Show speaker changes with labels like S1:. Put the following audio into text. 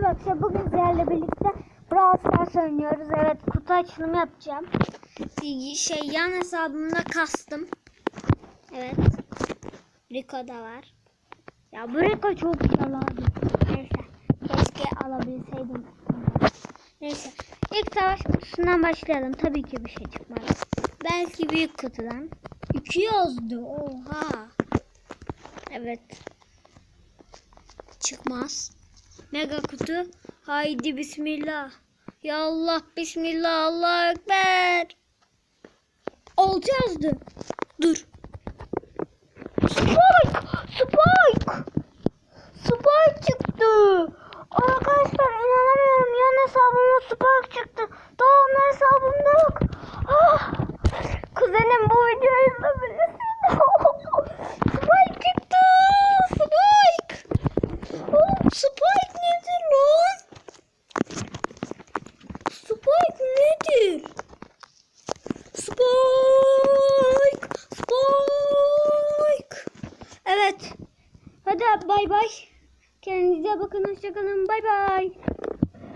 S1: Merhaba arkadaşlar bugün sizlerle birlikte Brawl Stars oynuyoruz. Evet kutu açılımı yapacağım. Şey yan hesabımda kastım. Evet. Rico da var. Ya bu Rico çok güzel abi. Neyse. Keşke alabilseydim. Neyse. İlk savaş kutusundan başlayalım. Tabii ki bir şey çıkmaz. Belki büyük kutudan. İki yazdı. Oha. Evet. Çıkmaz. Mega kutu. Haydi bismillah. Ya Allah bismillah Allah ekber. Altı yazdı. Dur. Spike! Spike! Spike çıktı. Arkadaşlar inanamıyorum. Yan hesabıma Spike çıktı. Onun hesabımda yok. Ah! Kuzenim bu videoyu izlemelisiniz. Spike çıktı. Spike. Oğlum Spike nedir lan? Spike nedir? Spike! Spike! Evet. Hadi bay bay. Kendinize bakın. Hoşçakalın. Bay bay.